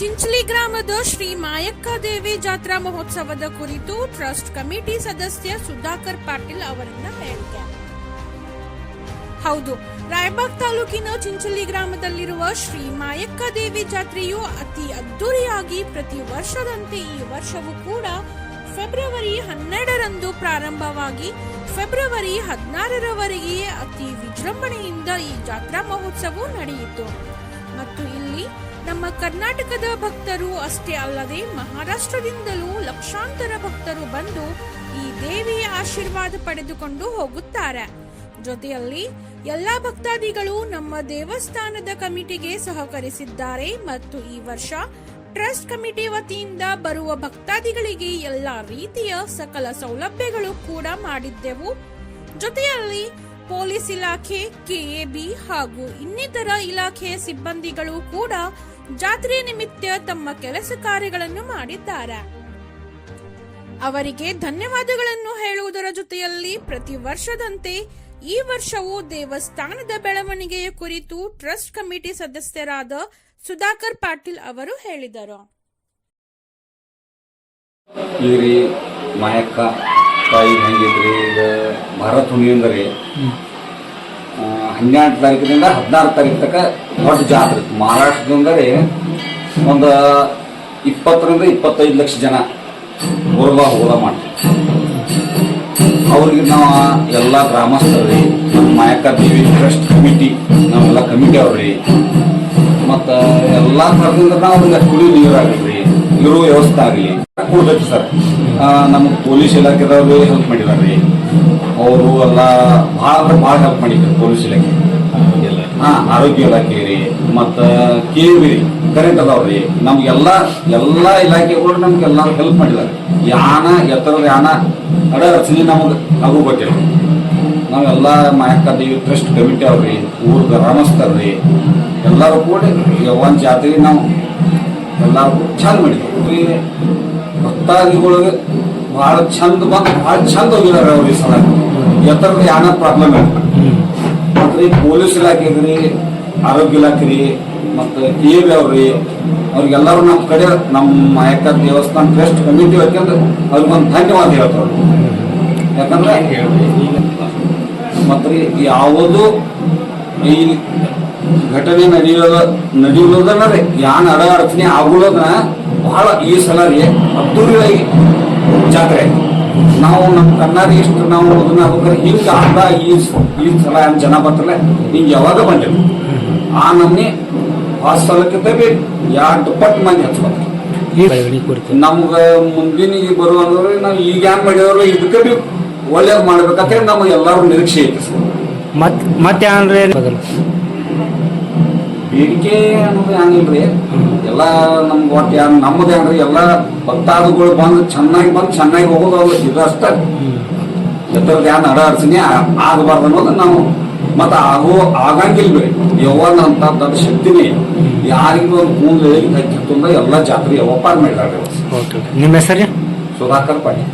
ಚಿಂಚಲಿ ಗ್ರಾಮದ ಶ್ರೀ ಮಾಯಕ್ಕ ದೇವಿ ಜಾತ್ರಾ ಮಹೋತ್ಸವದ ಕುರಿತು ಟ್ರಸ್ಟ್ ಕಮಿಟಿ ಸದಸ್ಯ ಸುಧಾಕರ್ ಪಾಟೀಲ್ ಅವರಿಂದ ಹೇಳಿಕೆ. ಹೌದು, ರಾಯಬಾಗ್ ತಾಲೂಕಿನ ಚಿಂಚಲಿ ಗ್ರಾಮದಲ್ಲಿರುವ ಶ್ರೀ ಮಾಯಕ್ಕ ದೇವಿ ಜಾತ್ರೆಯು ಅತಿ ಅದ್ದೂರಿಯಾಗಿ ಪ್ರತಿ ವರ್ಷದಂತೆ ಈ ವರ್ಷವೂ ಕೂಡ ಫೆಬ್ರವರಿ ಹನ್ನೆರಡರಂದು ಪ್ರಾರಂಭವಾಗಿ ಫೆಬ್ರವರಿ ಹದಿನಾರರವರೆಗೆ ಅತಿ ವಿಜೃಂಭಣೆಯಿಂದ ಈ ಜಾತ್ರಾ ಮಹೋತ್ಸವ ನಡೆಯಿತು. ಮತ್ತು ಇಲ್ಲಿ ನಮ್ಮ ಕರ್ನಾಟಕದ ಭಕ್ತರು ಅಷ್ಟೇ ಅಲ್ಲದೆ ಮಹಾರಾಷ್ಟ್ರದಿಂದಲೂ ಲಕ್ಷಾಂತರ ಭಕ್ತರು ಬಂದು ಈ ದೇವಿಯ ಆಶೀರ್ವಾದ ಪಡೆದುಕೊಂಡು ಹೋಗುತ್ತಾರೆ. ಜೊತೆಯಲ್ಲಿ ಎಲ್ಲಾ ಭಕ್ತಾದಿಗಳು ನಮ್ಮ ದೇವಸ್ಥಾನದ ಕಮಿಟಿಗೆ ಸಹಕರಿಸಿದ್ದಾರೆ ಮತ್ತು ಈ ವರ್ಷ ಟ್ರಸ್ಟ್ ಕಮಿಟಿ ವತಿಯಿಂದ ಬರುವ ಭಕ್ತಾದಿಗಳಿಗೆ ಎಲ್ಲಾ ರೀತಿಯ ಸಕಲ ಸೌಲಭ್ಯಗಳು ಕೂಡ ಮಾಡಿದ್ದೆವು. ಜೊತೆಯಲ್ಲಿ ಪೊಲೀಸ್ ಇಲಾಖೆ, ಕೆಎಬಿ ಹಾಗೂ ಇನ್ನಿತರ ಇಲಾಖೆಯ ಸಿಬ್ಬಂದಿಗಳು ಕೂಡ ಜಾತ್ರೆ ನಿಮಿತ್ತ ತಮ್ಮ ಕೆಲಸ ಕಾರ್ಯಗಳನ್ನು ಮಾಡಿದ್ದಾರೆ. ಅವರಿಗೆ ಧನ್ಯವಾದಗಳನ್ನು ಹೇಳುವುದರ ಜೊತೆಯಲ್ಲಿ ಪ್ರತಿ ವರ್ಷದಂತೆ ಈ ವರ್ಷವೂ ದೇವಸ್ಥಾನದ ಬೆಳವಣಿಗೆಯ ಕುರಿತು ಟ್ರಸ್ಟ್ ಕಮಿಟಿ ಸದಸ್ಯರಾದ ಸುಧಾಕರ್ ಪಾಟೀಲ್ ಅವರು ಹೇಳಿದರು. ಮಾಯಕ್ಕ ತಾಯಿ ಹೆಂಗಿದ್ರಿ ಈಗ ಮರ ತುಣಿ ರೀ ಹನ್ನೆರಡು ತಾರೀಕಿನಿಂದ ಹದಿನಾರು ತಾರೀಕು ತನಕ ದೊಡ್ಡ ಜಾತ್ರೆ. ಮಹಾರಾಷ್ಟ್ರದಿಂದ ರೀ ಒಂದು ಇಪ್ಪತ್ತರಿಂದ ಇಪ್ಪತ್ತೈದು ಲಕ್ಷ ಜನ ಊರ್ಗ ಹೋದ ಮಾಡ್ತೀವಿ ಅವ್ರಿಗೆ ನಾವು ಎಲ್ಲ ಗ್ರಾಮಸ್ಥರು ರೀ ನಮ್ಮ ಮಾಯಕ ದೇವಿ ಟ್ರಸ್ಟ್ ಕಮಿಟಿ ನಾವೆಲ್ಲ ಕಮಿಟಿ ಅವ್ರಿ ಮತ್ತು ಎಲ್ಲ ಥರದಿಂದ ನಾವು ಅವ್ರಿಗೆ ಕುಡಿ ನೀರು ಆಗಲಿ ಇರೋ ವ್ಯವಸ್ಥೆ ಆಗಲಿ. ಕೊಡ್ಬೇಕು ಸರ್. ನಮ್ಮ ಪೊಲೀಸ್ ಇಲಾಖೆದವರು ಹೆಲ್ಪ್ ಮಾಡಿದಾರೆ. ರೀ ಅವರು ಎಲ್ಲ ಭಾಳ ಅಂದ್ರೆ ಭಾಳ ಹೆಲ್ಪ್ ಮಾಡಿದ್ರು ಪೊಲೀಸ್ ಇಲಾಖೆ. ಹಾ, ಆರೋಗ್ಯ ಇಲಾಖೆ ರೀ, ಮತ್ತು ಕೆ ರೀ ಕರೆಂಟ್ ಅದಾವ್ರಿ ನಮ್ಗೆಲ್ಲ, ಎಲ್ಲ ಇಲಾಖೆಗಳು ನಮ್ಗೆ ಎಲ್ಲ ಹೆಲ್ಪ್ ಮಾಡಿದ್ದಾರೆ ಯಾನ, ಎತ್ತರದ ಯಾನ ಅಡ ರಚನೆ ನಮಗೆ ಅದ್ರ ಬಗ್ಗೆ ನಾವೆಲ್ಲ ಮಾಯಕ್ಕ ದೇವಿ ಟ್ರಸ್ಟ್ ಕಮಿಟಿ ಅವ್ರಿ ಊರ್ ಗ್ರಾಮಸ್ಥರ್ರಿ ಎಲ್ಲರೂ ಕೂಡಿ ಒಂದು ಜಾತ್ರೆ ನಾವು ಎಲ್ಲರೂ ಚಾಲು ಮಾಡಿದ್ವಿ. ಭಕ್ತಾದಿಗಳಿಗೆ ಭಾಳ ಚಂದ ಬಂದು ಭಾಳ ಚಂದ ಹೋಗಿದಾರೆ ಅವ್ರ ಈ ಸಲ. ಎತ್ತರದ ಯಾನ ಪ್ರಾಬ್ಲಮ್ ಇಲ್ಲ. ಮತ್ತೆ ಈ ಪೊಲೀಸ್ ಇಲಾಖೆ ರೀ ಆರೋಗ್ಯ ಇಲಾಖೆ ರೀ ಮತ್ತು ಬಿ ಅವ್ರಿ, ಅವ್ರಿಗೆಲ್ಲರೂ ನಮ್ಮ ಕಡೆ ನಮ್ಮ ಮಾಯಕ್ಕ ದೇವಸ್ಥಾನ ಟ್ರಸ್ಟ್ ಕಮಿಟಿ ವತಿಯಿಂದ ಅವ್ರಿಗೊಂದು ಧನ್ಯವಾದ ಹೇಳ್ತಾರೆ ಯಾಕಂದ್ರೆ ಮತ್ತು ರೀ ಯಾವುದು ಈ ಘಟನೆ ನಡೆಯೋದ ನಡೆಯೋದನ್ನ ರೀ ಯಾನ್ ಅಡ ಅಡಚಣೆ ಆಗುವುದನ್ನ ಬಹಳ ಈ ಸಲ ರೀ ಅದ್ದೂರಿಯಾಗಿ ಜಾತ್ರೆ. ನಾವು ನಮ್ಮ ಕನ್ನಡ ಇಷ್ಟು ನಾವು ಅದನ್ನ ಹೋಗ್ರೆ ಹಿಂಗೆ ಆದ ಈ ಈ ಸಲ ಏನ್ ಜನ ಬರ್ತಾರೆ ಹಿಂಗೆ ಯಾವಾಗ ಬಂದಿಲ್ಲ. ಆ ನಮ್ಮನೆ ಆ ಸ್ಥಳಕ್ಕಿಂತ ಬೇಕು ಎರಡು ಪಟ್ಟು ಮಂದಿ ಹಚ್ಬೇಕು. ಕುರಿತು. ನಮ್ಗ ಮುಂದಿನ ಬರುವಂದ್ರೆ ನಾವು ಈಗ ಏನ್ ಮಾಡಿದವ್ರು ಇದಕ್ಕೆ ಬಿ ಒಳ್ಳೇದ್ ಮಾಡ್ಬೇಕಂತ ನಮಗೆ ಎಲ್ಲಾರು ನಿರೀಕ್ಷೆ ಐತಿ ಮತ್ತೆ ಅಂದ್ರೆ ಬೇಡಿಕೆ ಅನ್ನೋದು ಹಂಗಿಲ್ರಿ. ಎಲ್ಲ ನಮ್ಗೆ ಒಟ್ಟು ಯಾರು ನಮ್ಮದೇ ಅನ್ರಿ ಎಲ್ಲ ಭಕ್ತಾದಿಗಳು ಬಂದು ಚೆನ್ನಾಗಿ ಬಂದು ಚೆನ್ನಾಗಿ ಹೋಗೋದು ಅವ್ರು ಇದಷ್ಟ ಎತ್ತರದ ಯಾರು ನಡಾಡ್ಸಿನಿ ಆಗಬಾರ್ದು ಅನ್ನೋದು ನಾವು ಮತ್ತೆ ಆಗೋ ಆಗಂಗಿಲ್ರಿ. ಯವ್ವನ ಅಂತ ದೊಡ್ಡ ಶಕ್ತಿನೇ. ಯಾರಿಗೂ ಒಂದು ಕೂದಲು ಕೈ ಕಿತ್ತುಂದ ಎಲ್ಲ ಜಾತ್ರೆ ಯಾವಪ್ಪ ಮಾಡ್ಯಾರ ನಿಮ್ಮ ಹೆಸರು? ಸುಧಾಕರ್ ಪಾಟೀಲ್.